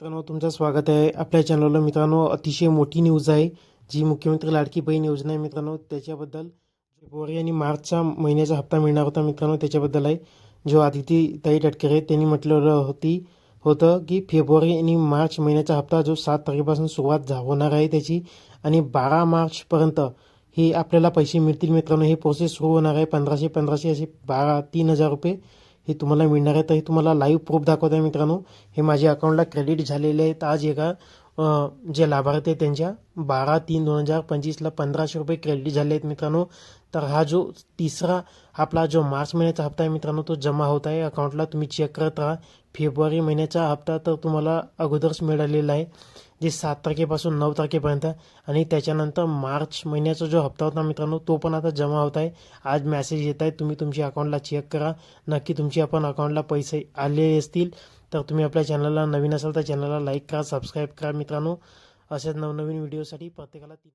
मित्रांनो तुमचं स्वागत आहे आपल्या चॅनलला मित्रांनो अतिशय मोठी न्यूज आहे जी मुख्यमंत्री लाडकी बहीण योजना आहे मित्रांनो. त्याच्याबद्दल फेब्रुवारी आणि मार्चचा महिन्याचा हप्ता मिळणार होता मित्रांनो त्याच्याबद्दल आहे. जो आदिती ताई टटकरे त्यांनी म्हटलेलं होती होतं की फेब्रुवारी आणि मार्च महिन्याचा हप्ता जो सात तारखेपासून सुरुवात झा होणार आहे त्याची. आणि बारा मार्चपर्यंत हे आपल्याला पैसे मिळतील मित्रांनो. हे प्रोसेस सुरू होणार आहे पंधराशे पंधराशे असे बारा तीन हजार रुपये. हे तुम्हाला मिळणार आहे. तर हे तुम्हाला लाईव्ह प्रूफ दाखवत आहे मित्रांनो. हे माझ्या अकाउंटला क्रेडिट झालेले आहेत. आज एका जे लाभार्थी आहेत त्यांच्या बारा तीन दोन हजार पंचवीसला पंधराशे रुपये क्रेडिट झाले आहेत मित्रांनो. तर हा जो तिसरा आपला जो मार्च महिन्याचा हप्ता आहे मित्रांनो तो जमा होत आहे. अकाउंटला तुम्ही चेक करत राहा. फेब्रुवारी महिन्याचा हप्ता तर तुम्हाला अगोदरच मिळालेला आहे जे सात तारखेपासून नऊ तारखेपर्यंत आणि त्याच्यानंतर मार्च महिन्याचा जो हप्ता होता मित्रांनो तो पण आता जमा होत आहे. आज मॅसेज येत आहे तुम्ही तुमच्या अकाउंटला चेक करा. नक्की तुमच्या आपण अकाउंटला पैसे आले असतील. तर तुम्ही आपल्या चॅनलला नवीन असाल तर चॅनलला लाईक करा सबस्क्राईब करा मित्रांनो. अशाच नवनवीन व्हिडिओसाठी प्रत्येकाला ती